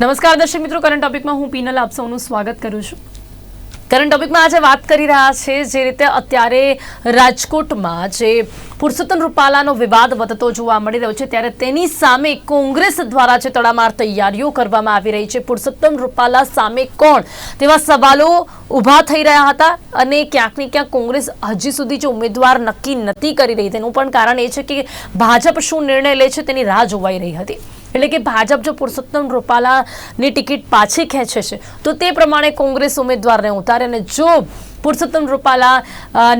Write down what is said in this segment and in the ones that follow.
નમસ્કાર દર્શક મિત્રો કરંટ ટોપિકમાં હું પીનલ આપ સૌનું સ્વાગત કરું છું. કરંટ ટોપિકમાં આજે વાત કરી રહ્યા છે જે રીતે અત્યારે રાજકોટમાં જે પુરુષોત્તમ રૂપાલાનો વિવાદ વધતો જોવા મળી રહ્યો છે ત્યારે તેની સામે કોંગ્રેસ દ્વારા છે તડામાર તૈયારીઓ કરવામાં આવી રહી છે. પુરુષોત્તમ રૂપાલા સામે કોણ? તેવા સવાલો ઊભા થઈ રહ્યા હતા અને ક્યાંક ને ક્યાંક કોંગ્રેસ હજી સુધી જે ઉમેદવાર નક્કી નથી કરી રહી, તેનું પણ કારણ એ છે કે ભાજપ શું નિર્ણય લે છે તેની રાહ જોવાઈ રહી હતી. એટલે કે ભાજપ જો પુરુષોત્તમ રૂપાલાની ટિકિટ પાછી ખેંચે છે, તો તે પ્રમાણે કોંગ્રેસ ઉમેદવારને ઉતારે અને જો પુરુષોત્તમ રૂપાલા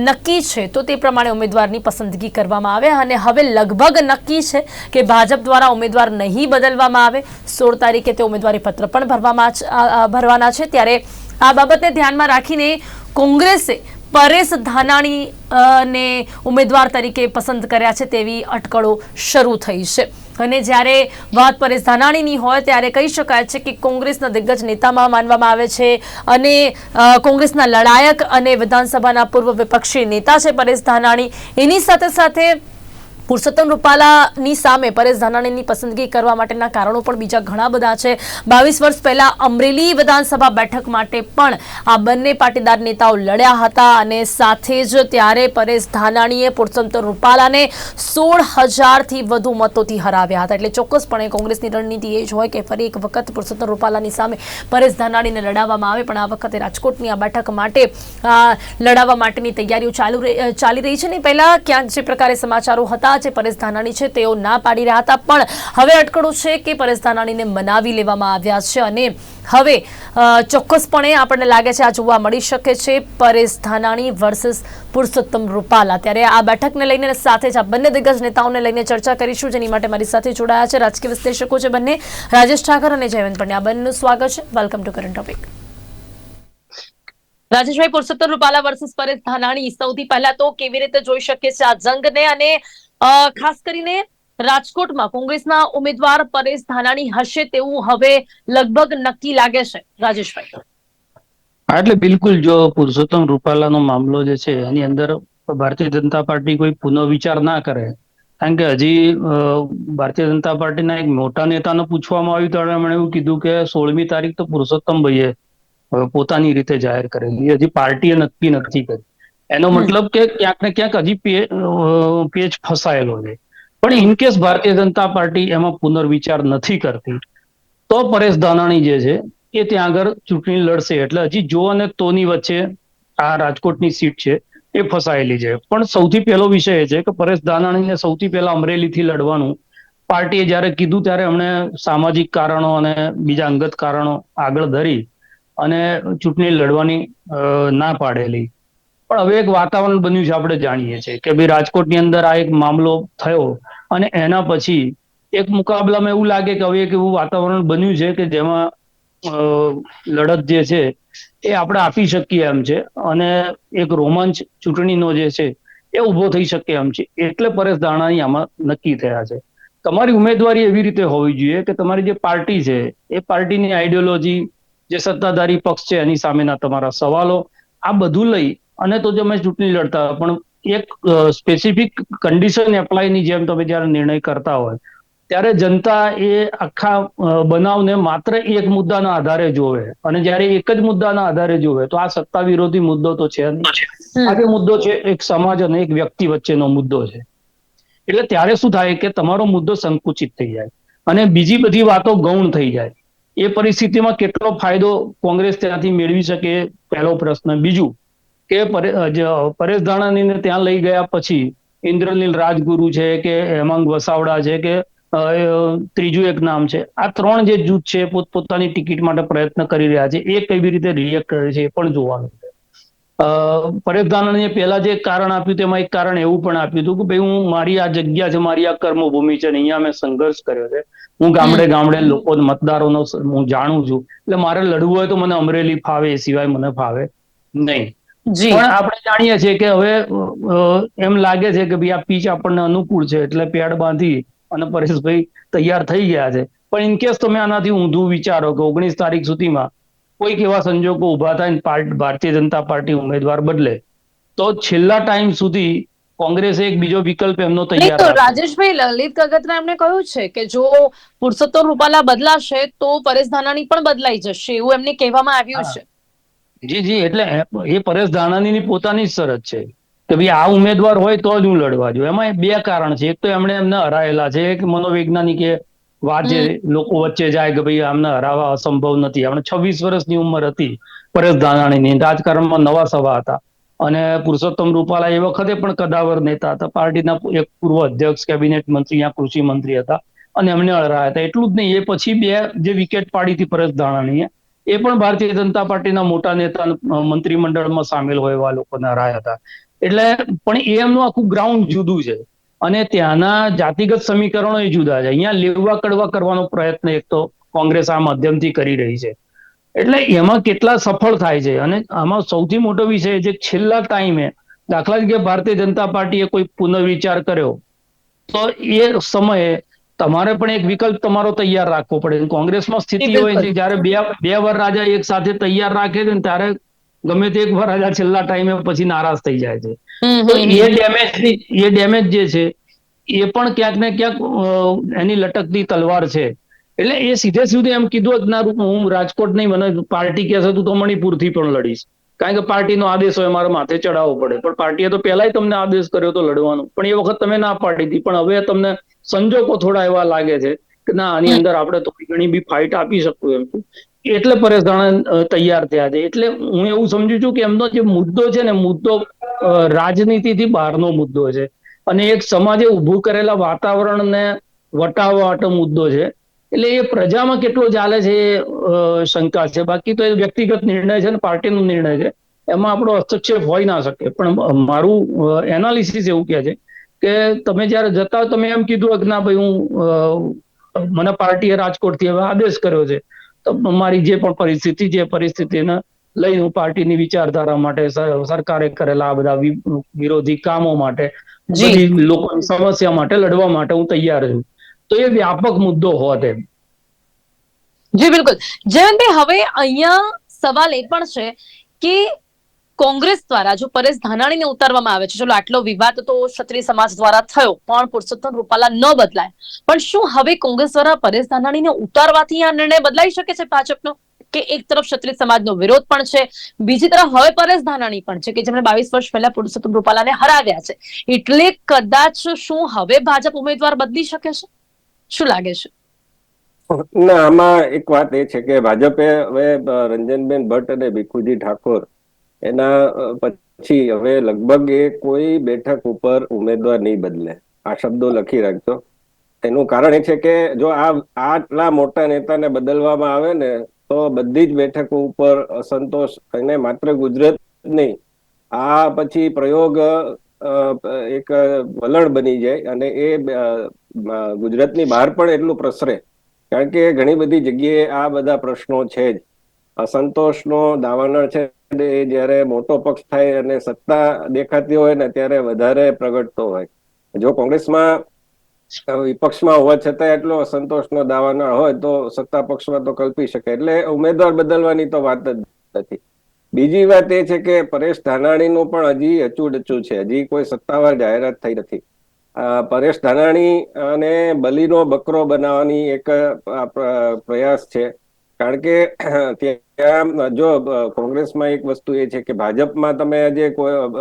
નક્કી છે. તો તે પ્રમાણે ઉમેદવારની પસંદગી કરવામાં આવે અને હવે લગભગ નક્કી છે કે ભાજપ દ્વારા ઉમેદવાર નહીં બદલવામાં આવે. સોળ તારીખે તે ઉમેદવારી પત્ર પણ ભરવામાં ભરવાના છે. ત્યારે આ બાબતને ધ્યાનમાં રાખીને કોંગ્રેસે પરેશ ધાનાણી ને ઉમેદવાર તરીકે પસંદ કર્યા છે તેવી અટકળો શરૂ થઈ છે. અને જ્યારે વાત પરેશ ધાનાણીની હોય ત્યારે કહી શકાય છે કે કોંગ્રેસના દિગ્ગજ નેતામાં માનવામાં આવે છે અને કોંગ્રેસના લડાયક અને વિધાનસભાના પૂર્વ વિપક્ષી નેતા છે પરેશ ધાનાણી. એની સાથે સાથે પુરુષોત્તમ રૂપાલાની સામે પરેશ ધાનાણીની પસંદગી કરવા માટેના કારણો પણ બીજા ઘણા બધા છે. બાવીસ વર્ષ પહેલા અમરેલી વિધાનસભા બેઠક માટે પણ આ બંને પાટીદાર નેતાઓ લડ્યા હતા અને સાથે જ ત્યારે પરેશ ધાનાણીએ પુરુષોત્તમ રૂપાલાને સોળ હજારથી વધુ મતોથી હરાવ્યા હતા. એટલે ચોક્કસપણે કોંગ્રેસની રણનીતિ એ જ હોય કે ફરી એક વખત પુરુષોત્તમ રૂપાલાની સામે પરેશ ધાનાણીને લડાવવામાં આવે, પણ આ વખતે રાજકોટની આ બેઠક માટે લડાવવા માટેની તૈયારીઓ ચાલુ ચાલી રહી છે. ને પહેલાં ક્યાંક જે પ્રકારે સમાચારો હતા જે પરેશ ધાનાણી છે, તેઓ ના પાડી રહ્યા હતા. પણ હવે અટકળો છે કે પરેશ ધાનાણીને મનાવી લેવામાં આવ્યા છે અને હવે ચોક્કસપણે આપણને લાગે છે આ જોવા મળી શકે છે પરેશ ધાનાણી વર્સસ પુરુષોત્તમ રૂપાલા. ત્યારે આ બેઠકને લઈને સાથે જ આ બંને દિગ્ગજ નેતાઓને લઈને ચર્ચા કરીશું. જેની માટે મારી સાથે જોડાયા છે રાજકીય વિશ્લેષકો છે બંને, રાજેશ ઠાકર અને જયવંત પંડ્યા. બંનેનું સ્વાગત છે. Welcome to current topic Rajeshbhai, Purushottam Rupala versus Paresh Dhanani સૌથી પહેલા તો કેવી રીતે જોઈ શકીએ છીએ આ જંગને? અને ખાસ કરીને રાજકોટમાં કોંગ્રેસના ઉમેદવાર પરેશ ધાનાણી હશે તેવું હવે લગભગ નક્કી લાગે છે, રાજેશભાઈ. એટલે બિલકુલ જો પુરુષોત્તમ રૂપાલાનો મામલો જે છે, એની અંદર ભારતીય જનતા પાર્ટી કોઈ પુનઃવિચાર ના કરે. કારણ કે હજી ભારતીય જનતા પાર્ટીના એક મોટા નેતાને પૂછવામાં આવ્યું ત્યારે એમણે એવું કીધું કે સોળમી તારીખ તો પુરુષોત્તમ ભાઈએ પોતાની રીતે જાહેર કરેલી. હજી પાર્ટીએ નક્કી નથી કરી. એનો મતલબ કે ક્યાંક ને ક્યાંક હજી પેજ ફસાયેલો છે. પણ in case Bharatiya Janata party એમાં પુનર્વિચાર નથી કરતી તો પરેશ ધાનાણી જે છે એ ત્યાં આગળ ચૂંટણી લડશે. એટલે હજી જો અને તોની વચ્ચે આ રાજકોટની સીટ છે એ ફસાયેલી છે. પણ સૌથી પહેલો વિષય એ છે કે પરેશ ધાનાણીને સૌથી પહેલા અમરેલીથી લડવાનું પાર્ટીએ જ્યારે કીધું ત્યારે એમણે સામાજિક કારણો અને બીજા અંગત કારણો આગળ ધરી અને ચૂંટણી લડવાની ના પાડેલી. પણ હવે એક વાતાવરણ બન્યું છે, આપણે જાણીએ છીએ કે ભાઈ રાજકોટની અંદર આ એક મામલો થયો અને એના પછી એક મુકાબલામાં એવું લાગે કે હવે એક એવું વાતાવરણ બન્યું છે કે જેમાં લડત જે છે એ આપણે આપી શકીએ એમ છે અને એક રોમાંચ ચૂંટણીનો જે છે એ ઊભો થઈ શકે એમ છે. એટલે પરેશ દાણાની આમાં નક્કી થયા છે. તમારી ઉમેદવારી એવી રીતે હોવી જોઈએ કે તમારી જે પાર્ટી છે, એ પાર્ટીની આઈડિયોલોજી જે સત્તાધારી પક્ષ છે એની સામેના તમારા સવાલો, આ બધું લઈ અને તો તમે ચૂંટણી લડતા પણ એક સ્પેસિફિક કન્ડિશન એપ્લાયની જેમ તમે જ્યારે નિર્ણય કરતા હોય ત્યારે જનતા એ આખા બનાવને માત્ર એક મુદ્દાના આધારે જોવે. અને જ્યારે એક જ મુદ્દાના આધારે જોવે તો આ સત્તા વિરોધી મુદ્દો તો છે આ જે મુદ્દો છે એક સમાજ અને એક વ્યક્તિ વચ્ચેનો મુદ્દો છે. એટલે ત્યારે શું થાય કે તમારો મુદ્દો સંકુચિત થઈ જાય. અને બીજી બધી વાતો ગૌણ થઈ જાય. એ પરિસ્થિતિમાં કેટલો ફાયદો કોંગ્રેસ ત્યાંથી મેળવી શકે પહેલો પ્રશ્ન. બીજું કે પરેશ ધાનાણીને ત્યાં લઈ ગયા પછી ઇન્દ્રનીલ રાજગુરુ છે કે હેમાંગ વસાવડા છે કે ત્રીજું એક નામ છે. આ ત્રણ જે જૂથ છે પોતપોતાની ટિકિટ માટે પ્રયત્ન કરી રહ્યા છે. એ કેવી રીતે રિએક્ટ કરે છે એ પણ જોવાનું છે. પરેશ ધાનાણીએ પહેલા જે કારણ આપ્યું તેમાં એક કારણ એવું પણ આપ્યું હતું કે ભાઈ હું મારી આ જગ્યા છે, મારી આ કર્મભૂમિ છે અને અહીંયા મેં સંઘર્ષ કર્યો છે. હું ગામડે ગામડે લોકો મતદારોનો હું જાણું છું. એટલે મારે લડવું હોય તો મને અમરેલી ફાવે એ સિવાય મને ફાવે નહીં. જી. પણ આપણે જાણીએ છીએ કે હવે એમ લાગે છે કે ભાઈ આ પીચ આપણને અનુકૂળ છે એટલે પેડ બાંધી અને પરેશભાઈ તૈયાર થઈ ગયા છે. પણ ઇન કેસ તમે આનાથી ઊંધું વિચારો કે ઓગણીસ તારીખ સુધીમાં કોઈક એવા સંજોગો ઊભા થાય ભારતીય જનતા પાર્ટી ઉમેદવાર બદલે તો છેલ્લા ટાઈમ સુધી કોંગ્રેસે એક બીજો વિકલ્પ એમનો તૈયાર તો રાજેશભાઈ લલિત કગતરા એમને કહ્યું છે કે જો પુરુષોત્તમ રૂપાલા બદલાશે તો પરેશ ધાનાણી પણ બદલાઈ જશે એવું એમને કહેવામાં આવ્યું. છે. જી જી એટલે એ- પરેશ ધાનાણીની પોતાની જ શરત છે. કે ભાઈ આ ઉમેદવાર હોય તો જ હું લડવા જો એમાં બે કારણ છે. એક તો એમણે એમને હરાયેલા છે. એક મનોવૈજ્ઞાનિકે વાત જે લોકો વચ્ચે જાય કે ભાઈ આમને હરાવા અસંભવ નથી. આપણે છવ્વીસ વર્ષની ઉંમર હતી પરેશ ધાનાણીની. રાજકારણમાં નવા સભા હતા. અને પુરુષોત્તમ રૂપાલા એ વખતે પણ કદાવર નેતા હતા. પાર્ટીના એક પૂર્વ અધ્યક્ષ કેબિનેટ મંત્રી યા કૃષિ મંત્રી હતા. અને એમને હરાયા હતા. એટલું જ નહીં. એ પછી બે જે વિકેટ પાડી હતી પરેશ ધાનાણીએ એ પણ ભારતીય જનતા પાર્ટીના મોટા નેતા મંત્રીમંડળમાં સામેલ હોય એવા લોકોના હરાયા હતા. એટલે પણ એમનું આખું ગ્રાઉન્ડ જુદું છે. અને ત્યાંના જાતિગત સમીકરણો એ જુદા છે. અહીંયા લેવા કડવા કરવાનો પ્રયત્ન એક તો કોંગ્રેસ આ માધ્યમથી કરી રહી છે. એટલે એમાં કેટલા સફળ થાય છે. અને આમાં સૌથી મોટો વિષય જે છેલ્લા ટાઈમે દાખલા તરીકે ભારતીય જનતા પાર્ટીએ કોઈ પુનર્વિચાર કર્યો, તો એ સમયે તમારે પણ એક વિકલ્પ તમારો તૈયાર રાખવો પડે. કોંગ્રેસમાં સ્થિતિ હોય છે જ્યારે બે બે વાર રાજા એક સાથે તૈયાર રાખે છે ત્યારે ગમે તે એક વાર રાજા છેલ્લા ટાઈમે પછી નારાજ થઈ જાય છે. તો એ ડેમેજ એ ડેમેજ જે છે એ પણ ક્યાંક ને ક્યાંક એની લટકતી તલવાર છે. એટલે એ સીધે સીધું એમ કીધું જ ના હું રાજકોટ નહીં મને પાર્ટી કહેશે તું તો મણિપુરથી પણ લડીશ. કારણ કે પાર્ટીનો આદેશ હોય મારા માથે ચડાવવો પડે. પણ પાર્ટીએ તો પહેલાય તમને આદેશ કર્યો તો લડવાનો. પણ એ વખત તમે ના પાડી હતી. પણ હવે તમને સંજોગો થોડા એવા લાગે છે કે ના આની અંદર આપણે થોડી ઘણી બી ફાઇટ આપી શકું એમ. એટલે પરેશ ધાણા તૈયાર થયા છે. એટલે હું એવું સમજુ છું કે એમનો જે મુદ્દો છે ને મુદ્દો અ, રાજનીતિથી બહારનો મુદ્દો છે. અને એક સમાજે ઉભું કરેલા વાતાવરણને વટાવવા માટે મુદ્દો છે. એટલે એ પ્રજામાં કેટલો ચાલે છે એ શંકા છે. બાકી તો એ વ્યક્તિગત નિર્ણય છે ને પાર્ટીનો નિર્ણય છે. એમાં આપણો હસ્તક્ષેપ હોઈ ના શકે. પણ મારું એનાલિસિસ એવું કહે છે કે તમે જ્યારે જતા તમે એમ કીધું કે ના ભાઈ હું મને પાર્ટીએ રાજકોટથી હવે આદેશ કર્યો છે તો મારી જે પણ પરિસ્થિતિ જે પરિસ્થિતિને લઈ હું પાર્ટીની વિચારધારા માટે સરકારે કરેલા આ બધા વિરોધી કામો માટે લોકોની સમસ્યા માટે લડવા માટે હું તૈયાર છું. તો એ વ્યાપક મુદ્દો હોત એમ. જી, બિલકુલ. જયંતભાઈ, હવે અહીંયા સવાલ એ પણ છે કે કોંગ્રેસ દ્વારા જો પરેશ ધાનાણીને ઉતારવામાં આવે છે, ચલો આટલો વિવાદ તો ક્ષત્રિય સમાજ દ્વારા થયો, પણ પુરુષોત્તમ રૂપાલા ન બદલાય. પણ શું હવે કોંગ્રેસ દ્વારા પરેશ ધાનાણીને ઉતારવાથી આ નિર્ણય બદલાઈ શકે છે ભાજપનો? કે એક તરફ ક્ષત્રિય સમાજનો વિરોધ પણ છે, બીજી તરફ હવે પરેશ ધાનાણી પણ છે, કે જેમણે બાવીસ વર્ષ પહેલા પુરુષોત્તમ રૂપાલાને હરાવ્યા છે. એટલે કદાચ શું હવે ભાજપ ઉમેદવાર બદલી શકે છે? શું લાગે છે? ના, આમાં એક વાત એ છે કે ભાજપે હવે રંજનબેન ભટ્ટ અને ભીખુજી ઠાકોર એના પછી હવે લગભગ એ કોઈ બેઠક ઉપર ઉમેદવાર નહીં બદલે. આ શબ્દો લખી રાખજો. એનું કારણ એ છે કે જો આ, આટલા મોટા નેતાને બદલવામાં આવે ને, તો બધી જ બેઠકો ઉપર અસંતોષ અને માત્ર ગુજરાત નહીં, આ પછી પ્રયોગ એક વલણ બની જાય અને એ ગુજરાતની બહાર પણ એટલું પ્રસરે. કારણ કે ઘણી બધી જગ્યાએ આ બધા પ્રશ્નો છે જ. અસંતોષનો દાવાનળ છે એ જ્યારે મોટો પક્ષ થાય અને સત્તા દેખાતી હોય ને ત્યારે વધારે પ્રગટતો હોય. જો કોંગ્રેસમાં વિપક્ષમાં હોવા છતાં એટલો અસંતોષનો દાવાનળ હોય તો સત્તા પક્ષમાં તો કલ્પી શકે. એટલે ઉમેદવાર બદલવાની તો વાત જ નથી. બીજી વાત એ છે કે પરેશ ધાનાણીનું પણ હજી અચૂડચું છે. હજી કોઈ સત્તાવાર જાહેરાત થઈ નથી. પરેશ ધાનાણી અને બલીનો બકરો બનાવવાની એક પ્રયાસ છે. કારણ કે ત્યાં, જો કોંગ્રેસમાં એક વસ્તુ એ છે કે ભાજપમાં તમે જે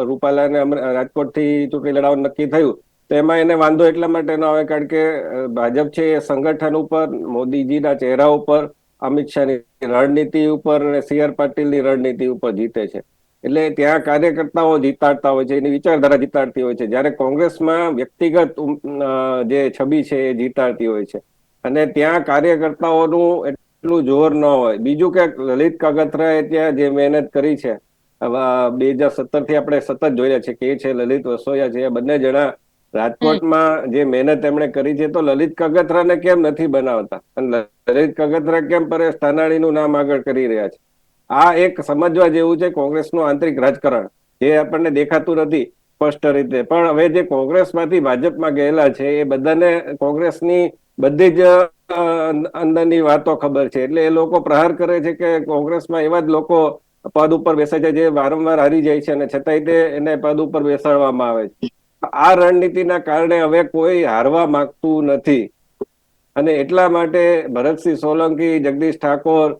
રૂપાલાને રાજકોટથી ચૂંટણી લડાવવાનું નક્કી થયું, તો એમાં એને વાંધો એટલા માટે ન આવે કારણ કે ભાજપ છે એ સંગઠન ઉપર, મોદીજીના ચહેરા ઉપર અમિત શાહની રણનીતિ ઉપર અને સી આર પાટીલની રણનીતિ ઉપર જીતે છે. એટલે ત્યાં કાર્યકર્તાઓ જીતાડતા હોય છે, એની વિચારધારા જીતાડતી હોય છે. જ્યારે કોંગ્રેસમાં વ્યક્તિગત જે છબી છે એ જીતાડતી હોય છે. અને ત્યાં કાર્યકર્તાઓનું એટલું જોર ન હોય. બીજું કે લલિત કાગથરાએ ત્યાં જે મહેનત કરી છે બે હજાર સત્તરથી આપણે સતત જોયા છે કે છે લલિત વસોયા છે. બંને જણા રાજકોટમાં જે મહેનત એમણે કરી છે, તો લલિત કગથરાને કેમ નથી બનાવતા? અને લલિત કગથરા કેમ પરેશ ધાનાણીનું નામ આગળ કરી રહ્યા છે? આ એક સમજવા જેવું છે કોંગ્રેસનું આંતરિક રાજકારણ, જે આપણને દેખાતું નથી સ્પષ્ટ રીતે. પણ હવે જે કોંગ્રેસમાંથી ભાજપમાં ગયેલા છે, એ બધાને કોંગ્રેસની બધી જ અંદરની વાતો ખબર છે. એટલે એ લોકો પ્રહાર કરે છે કે કોંગ્રેસમાં એવા જ લોકો પદ ઉપર બેસે છે જે વારંવાર હારી જાય છે અને છતાંય તે એને પદ ઉપર બેસાડવામાં આવે છે. આ રણનીતિના કારણે હવે કોઈ હારવા માંગતું નથી. અને એટલા માટે ભરતસિંહ સોલંકી જગદીશ ઠાકોર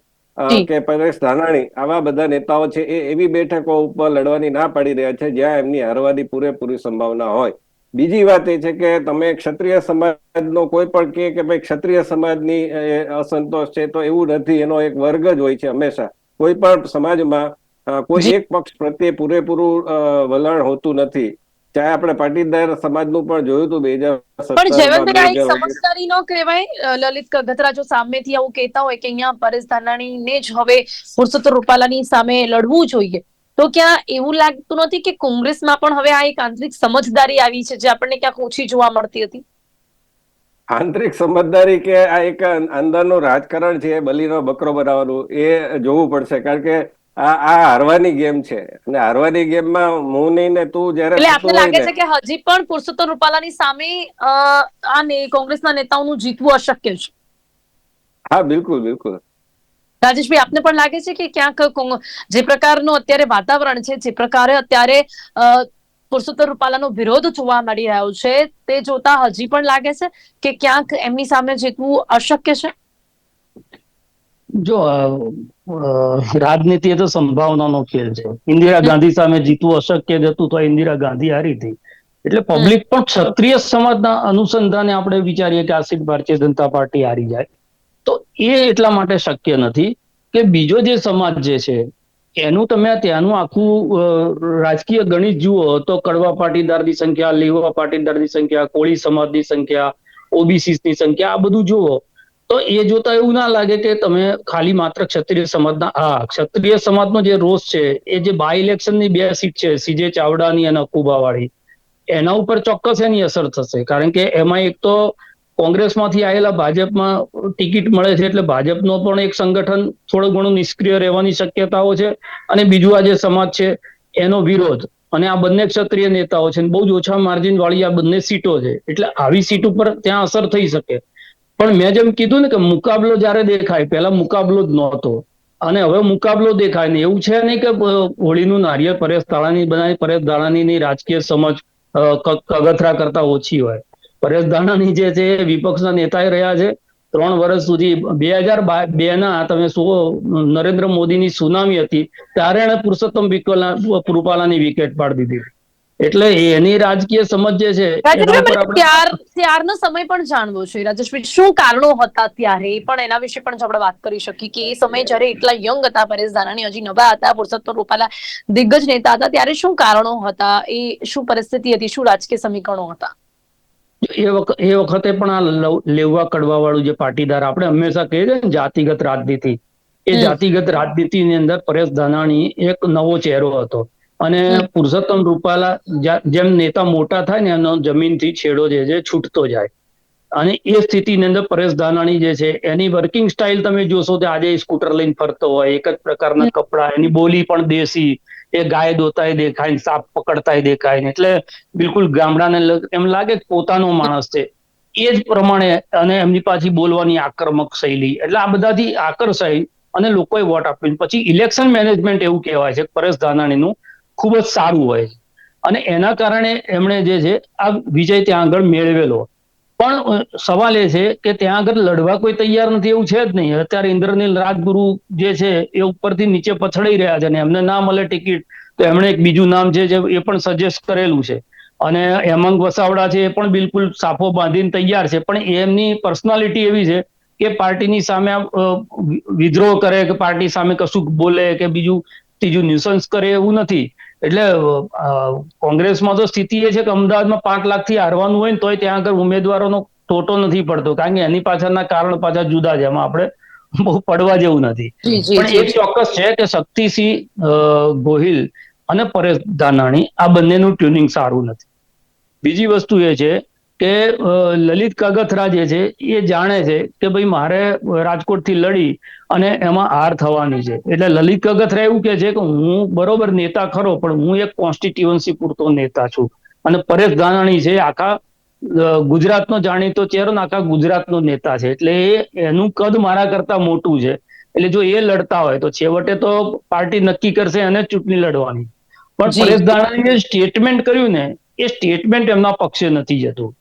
કે પરેશ ધાનાણી આવા બધા નેતાઓ છે એ એવી બેઠકો ઉપર લડવાની ના પાડી રહ્યા છે જ્યાં એમની હારવાની પૂરેપૂરી સંભાવના હોય. બીજી વાત એ છે કે તમે ક્ષત્રિય સમાજનો કોઈ પણ કહે કે ભાઈ ક્ષત્રિય સમાજની અસંતોષ છે તો એવું નથી. એનો એક વર્ગ જ હોય છે હંમેશા. કોઈ પણ સમાજમાં કોઈ એક પક્ષ પ્રત્યે પૂરેપૂરું વલણ હોતું નથી. ચાહે આપણે પાટીદાર સમાજનું પણ જોયું હતું બે હજાર પણ જયવંતભાઈ એક સમજદારી ન કહેવાય લલિત કગથરા જો સામેથી આવું કહેતા હોય કે અહીંયા પરેશ ધાનાણીને જ હવે પુરુષોત્તમ રૂપાલાની સામે લડવું જોઈએ. તો ક્યાં એવું લાગતું નથી કે કોંગ્રેસમાં પણ હવે આ એક આંતરિક સમજદારી આવી છે જે આપણને ક્યાંક ઓછી જોવા મળતી હતી? આંતરિક સમજદારી કે આ એક અંદરનું રાજકારણ છે બલીનો બકરો બનાવવાનું એ જોવું પડશે. કારણ કે આ આ હારવાની ગેમ છે. અને હારવાની ગેમમાં હું નહીં ને તું જ્યારે એટલે આપને લાગે છે કે હજી પણ પુરુષોત્તમ રૂપાલાની સામે આ ને કોંગ્રેસના નેતાઓનું જીતવું અશક્ય છે? હા બિલકુલ બિલકુલ. રાજેશભાઈ આપને પણ લાગે છે કે ક્યાંક જે પ્રકારનું અત્યારે વાતાવરણ છે જે પ્રકારે અત્યારે પુરુષોત્તમ રૂપાલાનો વિરોધ જોવા મળી રહ્યો છે તે જોતા હજી પણ લાગે છે કે ક્યાંક એમની સામે જીતવું અશક્ય છે? જો રાજનીતિ એ તો સંભાવનાનો ખેલ છે. ઇન્દિરા ગાંધી સામે જીતવું અશક્ય જ તો ઇન્દિરા ગાંધી હારી હતી. એટલે પબ્લિક પણ ક્ષત્રિય સમાજના અનુસંધાને આપણે વિચારીએ કે આ ભારતીય જનતા પાર્ટી હારી જાય. તો એ એટલા માટે શક્ય નથી કે બીજો જે સમાજ જે છે, એનું તમે ત્યાંનું આખું રાજકીય ગણિત જુઓ તો કડવા પાટીદારની સંખ્યા, લેવા પાટીદારની સંખ્યા, કોળી સમાજની સંખ્યા ઓબીસી ની સંખ્યા, આ બધું જુઓ તો એ જોતા એવું ના લાગે કે તમે ખાલી માત્ર ક્ષત્રિય સમાજના, હા, ક્ષત્રિય સમાજનો જે રોષ છે, એ જે બાય ઇલેક્શનની બે સીટ છે સીજે ચાવડાની અને અકુબાવાળી, એના ઉપર ચોક્કસ એની અસર થશે. કારણ કે એમાં એક તો કોંગ્રેસમાંથી આવેલા ભાજપમાં ટિકિટ મળે છે એટલે ભાજપનો પણ એક સંગઠન થોડું ઘણું નિષ્ક્રિય રહેવાની શક્યતાઓ છે અને બીજું આ જે સમાજ છે, એનો વિરોધ. અને આ બંને ક્ષત્રિય નેતાઓ છે બહુ જ ઓછા માર્જિન વાળી આ બંને સીટો છે. એટલે આવી સીટ ઉપર ત્યાં અસર થઈ શકે. પણ મેં જેમ કીધું ને કે મુકાબલો જ્યારે દેખાય, પહેલા મુકાબલો જ નહોતો. અને હવે મુકાબલો દેખાય ને એવું છે નહીં કે હોળીનું નારિયેળ પરેશ દાણાની બનાવી પરેશ દાણાની રાજકીય સમજ કગથરા કરતા ઓછી હોય. પરેશ દાણાની જે છે વિપક્ષના નેતાએ રહ્યા છે. ત્રણ વર્ષ સુધી, બે હજાર બે ના તમે શું નરેન્દ્ર મોદીની સુનામી હતી, ત્યારે એણે પુરુષોત્તમ વિકલા પુરુપાલાની વિકેટ પાડી દીધી. એટલે એની રાજકીય સમજ જે છે ત્યારનો સમય પણ જાણવો છે. રાજેશભાઈ શું કારણો હતા ત્યારે? પણ એના વિશે પણ આપણે વાત કરી શકીએ કે એ સમય જ્યારે એટલા યંગ હતા પરેશ ધાનાણી હજી નવા હતા પુરુષોત્તમ રૂપાલા દિગ્ગજ નેતા હતા ત્યારે શું કારણો હતા? એ શું પરિસ્થિતિ હતી? શું રાજકીય સમીકરણો હતા? એ વખત એ વખતે પણ આ લવ- કડવા વાળું જે પાટીદાર આપણે હંમેશા કહીએ છીએ ને જાતિગત રાજનીતિ. એ. જાતિગત રાજનીતિની અંદર પરેશ ધાનાણી એક નવો ચહેરો હતો. અને પુરુષોત્તમ રૂપાલા જેમ નેતા મોટા થાય ને એનો જમીનથી છેડો જે છે છૂટતો જાય. અને એ સ્થિતિની અંદર પરેશ ધાનાણી જે છે એની વર્કિંગ સ્ટાઇલ તમે જોશો તો આજે સ્કૂટર લઈને ફરતો હોય એક જ પ્રકારના કપડા એની બોલી પણ દેશી એ ગાય દોતાય દેખાય ને સાપ પકડતાય દેખાય ને એટલે બિલકુલ ગામડાને એમ લાગે કે પોતાનો માણસ છે. એ જ પ્રમાણે અને એમની પાછી બોલવાની આક્રમક શૈલી એટલે આ બધાથી આકર્ષાય અને લોકોએ વોટ આપ્યું. પછી ઇલેક્શન મેનેજમેન્ટ એવું કહેવાય છે પરેશ ધાનાણીનું. ખૂબ જ સારું હોય છે. અને એના કારણે એમણે જે છે, આ વિજય ત્યાં આગળ મેળવેલો. પણ સવાલ એ છે કે ત્યાં આગળ લડવા કોઈ તૈયાર નથી એવું છે જ નહીં. અત્યારે ઇન્દ્રનીલ રાજગુરુ જે છે, એ ઉપરથી નીચે પછડાઈ રહ્યા છે ને એમને ના મળે ટિકિટ, તો એમણે એક બીજું નામ છે જે એ પણ સજેસ્ટ કરેલું છે. અને હેમંગ વસાવડા છે એ પણ બિલકુલ સાફો બાંધીને તૈયાર છે. પણ એમની પર્સનાલિટી એવી છે કે પાર્ટીની સામે વિદ્રોહ કરે, કે પાર્ટી સામે કશું બોલે, કે બીજું, ત્રીજું ન્યુસન્સ કરે એવું નથી. એટલે કોંગ્રેસમાં તો સ્થિતિ એ છે કે અમદાવાદમાં પાંચ લાખથી હારવાનું હોય ને તોય ત્યાં આગળ ઉમેદવારોનો ટોટો નથી પડતો. કારણ કે એની પાછળના કારણ પાછા જુદા છે. એમાં આપણે બહુ પડવા જેવું નથી. પણ એક ચોક્કસ છે કે શક્તિસિંહ ગોહિલ અને પરેશ ધાનાણી આ બંનેનું ટ્યુનિંગ સારું નથી. બીજી વસ્તુ એ છે કે લલિત કાગથરા જે છે એ જાણે છે કે ભાઈ મારે રાજકોટથી લડી અને એમાં હાર થવાની છે. એટલે લલિત કાગથરા એવું કે છે કે હું બરોબર નેતા ખરો પણ હું એક કોન્સ્ટિટ્યુઅન્સી પૂરતો નેતા છું. અને પરેશ ધાનાણી છે આખા ગુજરાતનો જાણીતો ચહેરો ને આખા ગુજરાતનો નેતા છે. એટલે એ એનું કદ મારા કરતા મોટું છે. એટલે જો એ લડતા હોય તો છેવટે તો પાર્ટી નક્કી કરશે અને ચૂંટણી લડવાની. પણ. પરેશ ધાનાણીએ સ્ટેટમેન્ટ કર્યું ને એ સ્ટેટમેન્ટ એમના પક્ષે નથી જતું.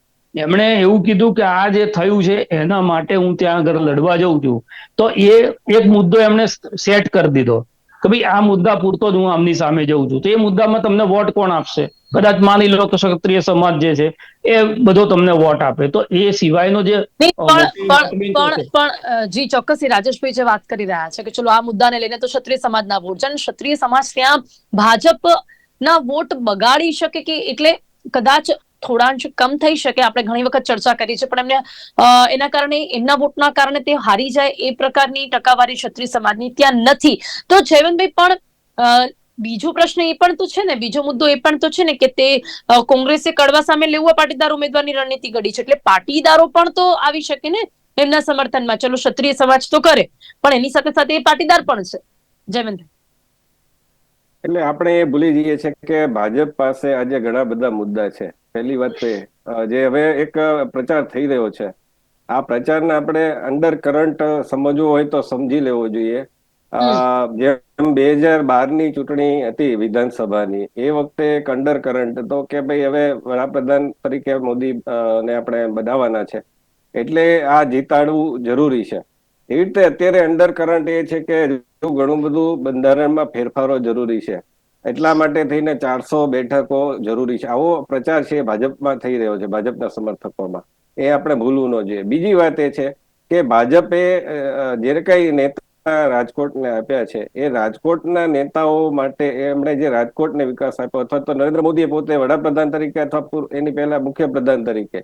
એમણે એવું કીધું કે આ જે થયું છે એના માટે હું ત્યાં આગળ લડવા જઉં છું. તો એ એક મુદ્દો એમણે સેટ કરી દીધો. કે ભાઈ આ મુદ્દા પૂરતો જ હું આમની સામે જઉં છું. તો એ મુદ્દામાં તમને વોટ કોણ આપશે? કદાચ માની લો કે ક્ષત્રિય સમાજ જે છે એ બધો તમને વોટ આપે. તો એ સિવાયનો જે પણ પણ જી ચોક્કસ રાજેશભાઈ જે વાત કરી રહ્યા છે કે ચલો આ મુદ્દાને લઈને તો ક્ષત્રિય સમાજના વોટ છે અને ક્ષત્રિય સમાજ ત્યાં ભાજપના વોટ બગાડી શકે કે એટલે કદાચ થોડાંશ કમ થઈ શકે. આપણે ઘણી વખત ચર્ચા કરી છે, પણ એમને એના કારણે, એમના વોટના કારણે તે હારી જાય એ પ્રકારની ટકાવારી ક્ષત્રિય સમાજની ત્યાં નથી. તો જયવંતભાઈ, પણ બીજો પ્રશ્ન એ પણ તો છે ને, બીજો મુદ્દો એ પણ તો છે ને કે તે કોંગ્રેસે કડવા સામે લેવું પાટીદાર ઉમેદવારની રણનીતિ ઘડી છે. એટલે પાટીદારો પણ તો આવી શકે ને એમના સમર્થનમાં. ચલો, ક્ષત્રિય સમાજ તો કરે, પણ એની સાથે સાથે એ પાટીદાર પણ છે. જયવંત એટલે આપણે એ ભૂલી જઈએ છીએ કે ભાજપ પાસે આજે ઘણા બધા મુદ્દા છે. પહેલી વાત તો એ જે હવે એક પ્રચાર થઈ રહ્યો છે. આ પ્રચારને આપણે અંડર કરંટ સમજવો હોય તો સમજી લેવો જોઈએ. જેમ બે હજાર બારની ચૂંટણી હતી વિધાનસભાની એ વખતે એક અંડર કરંટ હતો કે ભાઈ હવે વડાપ્રધાન તરીકે મોદી ને આપણે બનાવવાના છે. એટલે આ જીતાડવું જરૂરી છે. એવી રીતે અત્યારે અંડર કરંટ એ છે કે હજુ ઘણું બધું બંધારણમાં ફેરફારો જરૂરી છે. એટલા માટે થઈને ચારસો બેઠકો જરૂરી છે. આવો પ્રચાર છે ભાજપમાં થઈ રહ્યો છે, ભાજપના સમર્થકોમાં. એ આપણે ભૂલવું ન જોઈએ. બીજી વાત એ છે કે ભાજપે જે કઈ નેતા રાજકોટને આપ્યા છે, એ રાજકોટના નેતાઓ માટે એમણે જે રાજકોટને વિકાસ આપ્યો અથવા તો નરેન્દ્ર મોદીએ પોતે વડાપ્રધાન તરીકે અથવા એની પહેલા મુખ્યપ્રધાન તરીકે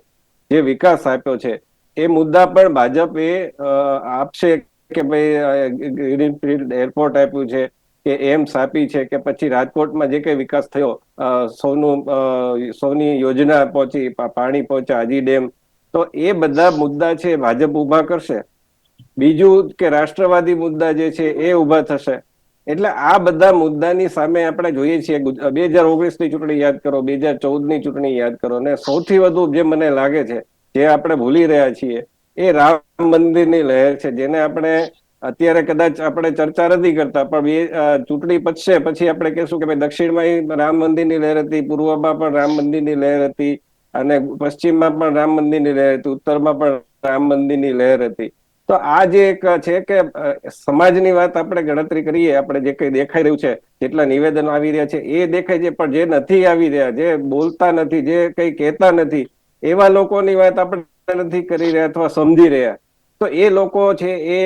જે વિકાસ આપ્યો છે, એ મુદ્દા પણ ભાજપ એ આપશે કે ભાઈ ગ્રીનફિલ્ડ એરપોર્ટ આપ્યું છે, કે એમ્સ આપી છે કે પછી રાજકોટમાં જે કઈ વિકાસ થયો સૌનું સૌની યોજના પહોંચી પાણી પહોંચ્યા હાજી ડેમ, તો એ બધા મુદ્દા છે ભાજપ ઊભા કરશે. બીજું કે રાષ્ટ્રવાદી મુદ્દા જે છે એ ઊભા થશે. એટલે આ બધા મુદ્દાની સામે આપણે જોઈએ છીએ બે હજાર ઓગણીસની ચૂંટણી યાદ કરો, બે હજાર ચૌદની ચૂંટણી યાદ કરો, ને સૌથી વધુ જે મને લાગે છે, જે આપણે ભૂલી રહ્યા છીએ એ રામ મંદિરની લહેર છે, જેને આપણે અત્યારે કદાચ આપણે ચર્ચા નથી કરતા, પણ બે ચૂંટણી પતશે, પછી આપણે કહેશું કે ભાઈ દક્ષિણમાં રામ મંદિરની લહેર હતી, પૂર્વમાં પણ રામ મંદિરની લહેર હતી, અને પશ્ચિમમાં પણ રામ મંદિરની લહેર હતી, ઉત્તરમાં પણ રામ મંદિરની લહેર હતી. તો આ જે એક છે કે સમાજની વાત આપણે ગણતરી કરીએ, આપણે જે કઈ દેખાઈ રહ્યું છે, જેટલા નિવેદનો આવી રહ્યા છે, એ દેખાય છે, પણ જે નથી આવી રહ્યા, જે બોલતા નથી, જે કઈ કહેતા નથી, એવા લોકોની વાત આપણે નથી કરી રહ્યા અથવા સમજી રહ્યા. તો એ લોકો છે એ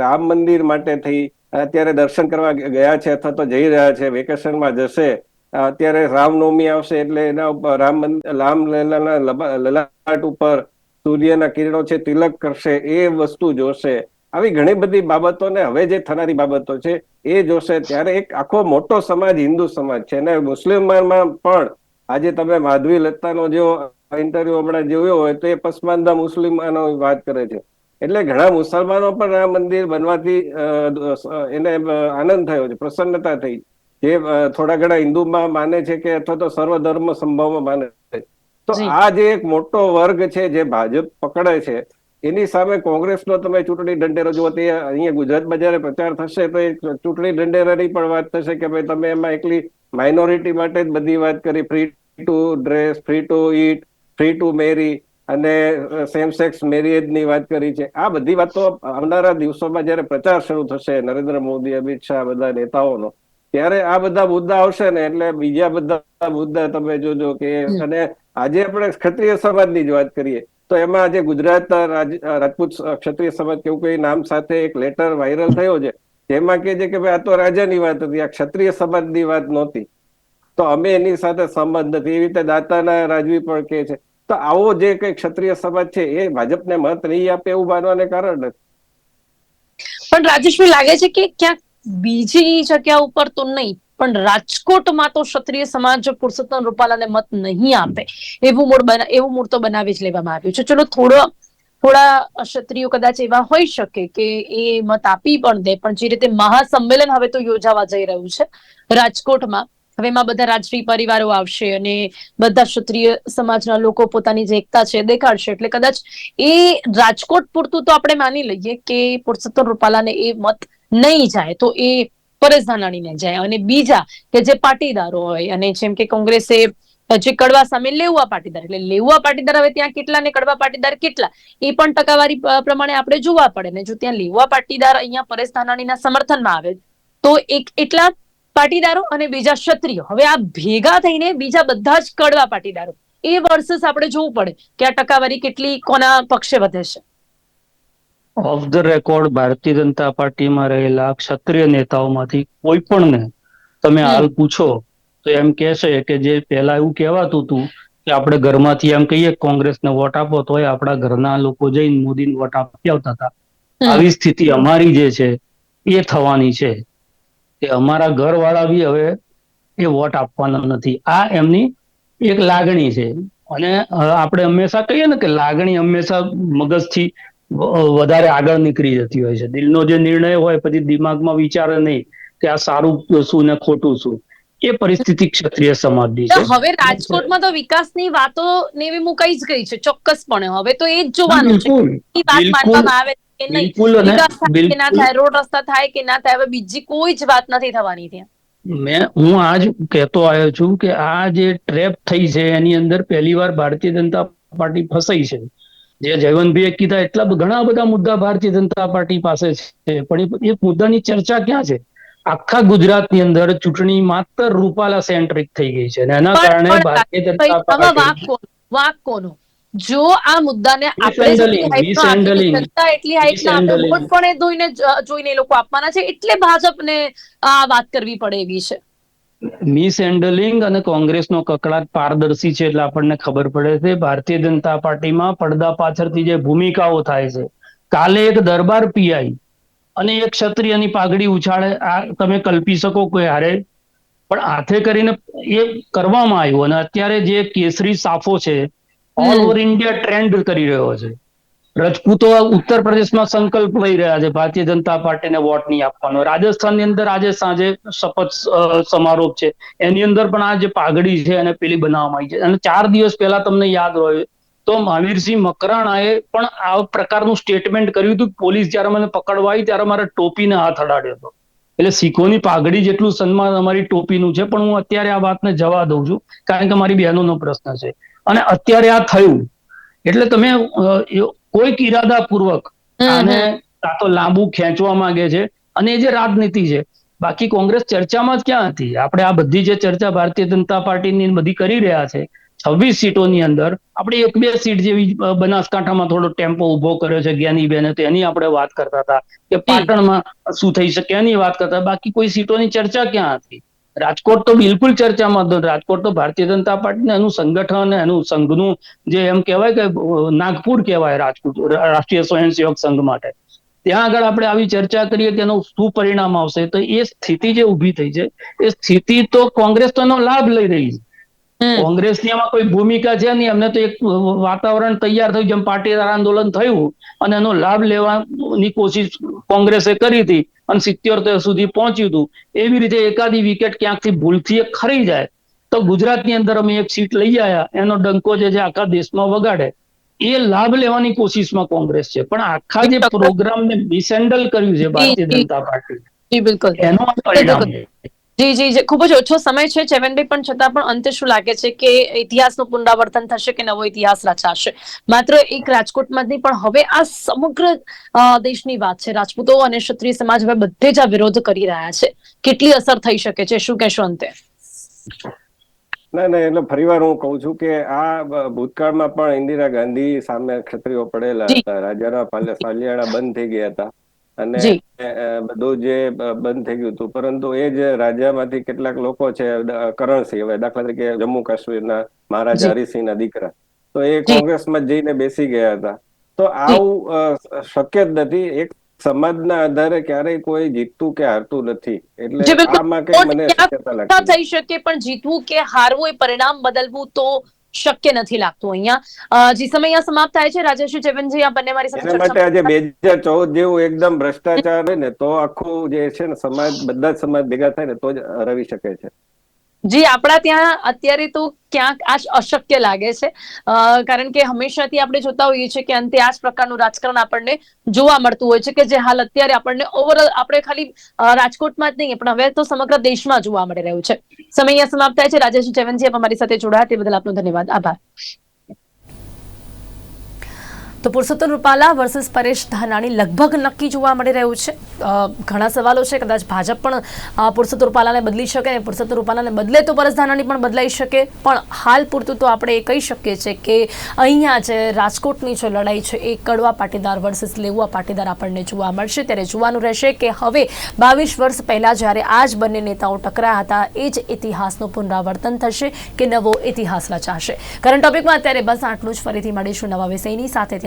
રામ મંદિર માટે થઈ, અત્યારે દર્શન કરવા ગયા છે અથવા તો જઈ રહ્યા છે, વેકેશનમાં જશે. અત્યારે રામનવમી આવશે એટલે એના રામ મંદિર રામ લલાના લલાટ ઉપર સૂર્યના કિરણો છે તિલક કરશે, એ વસ્તુ જોશે. આવી ઘણી બધી બાબતોને હવે જે થનારી બાબતો છે એ જોશે. ત્યારે એક આખો મોટો સમાજ હિન્દુ સમાજ છે. અને મુસ્લિમમાં પણ આજે તમે માધવી લતાનો જો ઇન્ટરવ્યુ હમણાં જોયો હોય તો એ પસમાનદા મુસ્લિમાનો વાત કરે છે. એટલે ઘણા મુસલમાનો પણ આ મંદિર બનવાથી એને આનંદ થયો છે પ્રસન્નતા થઈ. જે થોડા ઘણા હિન્દુમાં માને છે કે અથવા તો સર્વધર્મ સંભવમાં માને છે. તો આ જે એક મોટો વર્ગ છે જે ભાજપ પકડે છે એની સામે કોંગ્રેસનો તમે ચૂંટણી ઢંઢેરો જુઓ તે અહીંયા ગુજરાતમાં જયારે પ્રચાર થશે તો એ ચૂંટણી ઢંઢેરાની પણ વાત થશે કે ભાઈ તમે એમાં એકલી માઇનોરિટી માટે જ બધી વાત કરી free to dress free to eat free to marry અને સેમ સેક્સ મેરેજની વાત કરી છે. આ બધી વાતો આવનારા દિવસોમાં જ્યારે પ્રચાર શરૂ થશે નરેન્દ્ર મોદી અમિત શાહ બધા નેતાઓનો ત્યારે આ બધા મુદ્દા આવશે ને એટલે બીજા બધા મુદ્દા તમે જોજો કે અને આજે આપણે ક્ષત્રિય સમાજની જ વાત કરીએ તો એમાં આજે ગુજરાત રાજ- રાજપૂત ક્ષત્રિય સમાજ કેવું કોઈ નામ સાથે એક લેટર વાયરલ થયો છે જેમાં કે છે કે ભાઈ આ તો રાજાની વાત હતી આ ક્ષત્રિય સમાજની વાત નહોતી. તો અમે એની સાથે સંબંધ નથી. એવી રીતે દાતાના રાજવી પણ કહે છે. તો આવો જે કઈ ક્ષત્રિય સમાજ છે, એ ભાજપને મત નહીં આપે એવું માનવાને કારણે પણ રાજેશભાઈ લાગે છે કે ક્યાંક બીજી જગ્યા ઉપર તો નહીં, પણ રાજકોટમાં તો ક્ષત્રિય સમાજ પુરુષોત્તમ રૂપાલાને મત નહીં આપે. એવું મૂળ એવું મૂળ તો બનાવી જ લેવામાં આવ્યું છે. ચલો, થોડો, થોડા ક્ષત્રિયો કદાચ એવા હોઈ શકે કે એ મત આપી પણ દે, પણ જે રીતે મહાસંમેલન હવે તો યોજાવા જઈ રહ્યું છે રાજકોટમાં હવે એમાં બધા રાજવી પરિવારો આવશે અને બધા ક્ષત્રિય સમાજના લોકો પોતાની જે એકતા છે દેખાડશે. એટલે કદાચ એ રાજકોટ પૂરતું તો આપણે માની લઈએ કે પુરુષોત્તમ રૂપાલાને એ મત નહીં જાય તો એ પરેશ ધાનાણીને જાય અને બીજા કે જે પાટીદારો હોય અને જેમ કે કોંગ્રેસે જે કડવા સામે લેવા પાટીદાર, એટલે લેવા પાટીદાર હવે ત્યાં કેટલા ને કડવા પાટીદાર કેટલા? એ પણ ટકાવારી પ્રમાણે આપણે જોવા પડે ને જો ત્યાં લેવા પાટીદાર અહીંયા પરેશ ધાનાણીના સમર્થનમાં આવે તો એક એટલા પાટીદારો અને બીજા ક્ષત્રિયો. હવે આ ભેગા થઈને બીજા બધા જ કડવા પાટીદારો. એ વર્સસ આપણે જોવું પડે કે આ ટકાવારી કેટલી કોના પક્ષે વધે છે. Of the record Bharatiya Janata પાર્ટીમાં રહેલા ક્ષત્રિય નેતાઓમાંથી કોઈ પણને તમે હાલ પૂછો તો એમ કહેશે કે જે પહેલા એવું કહેવાતું હતું કે આપણે ઘરમાંથી એમ કહીએ કોંગ્રેસને વોટ આપો તો આપણા ઘરના લોકો જઈને મોદીને વોટ આપી આવતા હતા. આવી સ્થિતિ અમારી જે છે એ થવાની છે. કે અમારા ઘરવાળા બી હવે એ વોટ આપવાના નથી. આ એમની એક લાગણી છે. અને આપણે હંમેશા કહીએ ને કે લાગણી હંમેશા મગજથી વધારે આગળ નીકળી જતી હોય છે. દિલનો જે નિર્ણય હોય પછી દિમાગમાં વિચારે નહીં કે આ સારું શું ને ખોટું શું એ પરિસ્થિતિ ક્ષત્રિય સમાજની છે. હવે રાજકોટમાં તો વિકાસની વાતો ને એવી મુકાઈ જ ગઈ છે ચોક્કસપણે. હવે તો એ જ જોવાનું છે. વાત માનવામાં આવે છે. કે નહીં વિકાસ થાય કે ના થાય રોડ રસ્તા થાય કે ના થાય હવે બીજી કોઈ જ વાત નથી થવાની ત્યાં. મેં હું આજ કહેતો આવ્યો છું કે આ જે ટ્રેપ થઈ છે એની અંદર પહેલી વાર ભારતીય જનતા પાર્ટી ફસાઈ છે. જે જયવંતભાઈએ કીધા એટલા ઘણા બધા મુદ્દા ભારતીય જનતા પાર્ટી પાસે છે પણ એ- મુદ્દાની ચર્ચા ક્યાં છે? આખા ગુજરાતની અંદર ચૂંટણી માત્ર રૂપાલા સેન્ટ્રિક થઈ ગઈ છે અને એના કારણે ભારતીય જનતા પાર્ટી વાક કોનો? જો આ મુદ્દાને આપણે સત્તા એટલી. વોટ પણ એ જોઈને લોકો આપવાના છે. એટલે ભાજપને આ વાત કરવી પડે એવી છે. મિસ હેન્ડલિંગ અને કોંગ્રેસનો કકડાટ પારદર્શી છે એટલે આપણને ખબર પડે છે. ભારતીય જનતા પાર્ટીમાં પડદા પાછળથી જે ભૂમિકાઓ થાય છે. કાલે એક દરબાર પીઆઈ અને એક ક્ષત્રિયની પાઘડી ઉછાળે. આ તમે કલ્પી શકો કોઈ હારે. પણ હાથે કરીને એ કરવામાં આવ્યું અને અત્યારે જે કેસરી સાફો છે ઓલ ઓવર ઇન્ડિયા ટ્રેન્ડ કરી રહ્યો છે. રજપૂતો ઉત્તર પ્રદેશમાં સંકલ્પ લઈ રહ્યા છે. ભારતીય જનતા પાર્ટીને વોટ નહીં આપવાનો. રાજસ્થાનની અંદર આજે સાંજે શપથ સમારોહ છે. એની અંદર પણ આ જે પાઘડી છે અને પેલી બનાવવામાં આવી છે. અને ચાર દિવસ પહેલા તમને યાદ હોય તો મહાવીરસિંહ મકરાણાએ પણ આ પ્રકારનું સ્ટેટમેન્ટ કર્યું હતું પોલીસ જ્યારે મને પકડવા આવી ત્યારે મારા ટોપીને હાથ અડાડ્યો હતો. એટલે શીખોની પાઘડી જેટલું સન્માન અમારી ટોપીનું છે પણ હું અત્યારે આ વાતને જવા દઉં છું. કારણ કે મારી બહેનોનો પ્રશ્ન છે. અને અત્યારે આ થયું. એટલે તમે કોઈક ઈરાદાપૂર્વક પૂર્વક આને કાં તો લાંબુ ખેંચવા માંગે છે અને એ જે રાજનીતિ છે બાકી કોંગ્રેસ ચર્ચામાં જ ક્યાં હતી? આપણે આ બધી જે ચર્ચા ભારતીય જનતા પાર્ટીની બધી કરી રહ્યા છે છવ્વીસ સીટોની અંદર આપણે એક બે સીટ જેવી બનાસકાંઠામાં થોડો ટેમ્પો ઊભો કર્યો છે જ્ઞાનીબેને તો એની આપણે વાત કરતા હતા કે પાટણમાં શું થઈ શકે એની વાત કરતા બાકી કોઈ સીટોની ચર્ચા ક્યાં હતી? રાજકોટ તો બિલકુલ ચર્ચામાં હતું. રાજકોટ તો ભારતીય જનતા પાર્ટીને એનું સંગઠન એનું સંઘનું જે એમ કહેવાય કે નાગપુર કહેવાય રાજકોટ, રાષ્ટ્રીય સ્વયંસેવક સંઘ માટે. ત્યાં આગળ આપણે આવી ચર્ચા કરીએ કે એનું શું પરિણામ આવશે. તો એ સ્થિતિ જે ઊભી થઈ છે, એ સ્થિતિ તો કોંગ્રેસ તો એનો લાભ લઈ રહી છે. કોંગ્રેસની એમાં કોઈ ભૂમિકા છે નહીં. એમને તો એક વાતાવરણ તૈયાર થયું જેમ પાટીદાર આંદોલન થયું અને એનો લાભ લેવાની કોશિશ કોંગ્રેસે કરી હતી અને સિત્યોતેર સુધી પહોંચ્યું હતું. એવી રીતે એકાદી વિકેટ ક્યાંકથી ભૂલથી એક ખરી જાય. તો ગુજરાતની અંદર અમે એક સીટ લઈ આવ્યા એનો ડંકો જે છે આખા દેશમાં વગાડે. એ લાભ લેવાની કોશિશમાં કોંગ્રેસ છે. પણ આખા જે. પ્રોગ્રામને મિસહેન્ડલ કર્યું છે ભારતીય જનતા પાર્ટી. બિલકુલ. એનો પરિણામ જી જી ખૂબ જ ઓછો સમય છે ચેવનભાઈ પણ છતાં પણ અંતે શું લાગે છે કે ઇતિહાસનું પુનરાવર્તન થશે કે નવો ઇતિહાસ રચાશે? માત્ર એક રાજકોટમાં જ નહીં પણ હવે આ સમગ્ર દેશની વાત છે. રાજપૂતો અને ક્ષત્રિય સમાજ હવે બધે જ આ વિરોધ કરી રહ્યા છે. કેટલી અસર થઈ શકે છે? શું કહેશો અંતે? ના ના એટલે ફરીવાર હું કહું છું કે આ ભૂતકાળમાં પણ ઇન્દિરા ગાંધી સામે ક્ષત્રિયો પડેલા હતા. રાજાના પાલિયાણા બંધ થઈ ગયા હતા. અને બધું જે બંધ થઈ ગયું હતું. પરંતુ એ જ રાજામાંથી કેટલાક લોકો છે કરણસિંહ હવે દાખલા તરીકે જમ્મુ કાશ્મીરના. મહારાજા હરિસિંહના દીકરા. તો એ કોંગ્રેસમાં જઈને બેસી ગયા હતા. તો આવું શક્ય જ નથી. એક સમાજના આધારે ક્યારેય કોઈ જીતતું કે હારતું નથી. એટલે આમાં કઈ મને થઈ શકે પણ જીતવું કે હારવું એ પરિણામ બદલવું તો શક્ય નથી લાગતું અહીંયા. જે સમય અહીંયા સમાપ્ત થાય છે રાજેશ્રી ચેવનજી આ બંને મારી સાથે માટે આજે બે હજાર ચૌદ જેવું એકદમ ભ્રષ્ટાચાર હોય ને તો આખું જે છે ને સમાજ બધા જ સમાજ ભેગા થાય ને તો જ રવી શકે છે. જી, આપણા ત્યાં અત્યારે તો ક્યાંક આ અશક્ય લાગે છે. કારણ કે હંમેશાથી આપણે જોતા હોઈએ છીએ કે અંતે આ જ પ્રકારનું રાજકારણ આપણને જોવા મળતું હોય છે કે જે હાલ અત્યારે આપણને ઓવરઓલ આપણે ખાલી રાજકોટમાં જ નહીં, પણ હવે તો સમગ્ર દેશમાં જોવા મળી રહ્યું છે. સમય સમાપ્ત થાય છે. રાજેશ ચેવનજી આપ અમારી સાથે જોડાયા તે બદલ આપનો ધન્યવાદ. આભાર. તો પુરુષોત્તમ રૂપાલા વર્સસ પરેશ ધાનાણી લગભગ નક્કી જોવા મળી રહ્યું છે. ઘણા સવાલો છે. કદાચ ભાજપ પણ પુરુષોત્તમ રૂપાલાને બદલી શકે અને પુરુષોત્તમ રૂપાલાને બદલે તો પરેશ ધાનાણી પણ બદલાઈ શકે. પણ હાલ પૂરતું તો આપણે એ કહી શકીએ છીએ કે અહીંયા જે રાજકોટની જે લડાઈ છે, એ કડવા પાટીદાર વર્સસ લેવા પાટીદાર આપણને જોવા મળશે. ત્યારે જોવાનું રહેશે કે હવે બાવીસ વર્ષ પહેલાં જ્યારે આ જ બંને નેતાઓ ટકરાયા હતા, એ જ ઇતિહાસનું પુનરાવર્તન થશે કે નવો ઇતિહાસ રચાશે. કરંટ ટોપિકમાં અત્યારે બસ આટલું જ. ફરીથી મળીશું નવા વિષયની સાથે.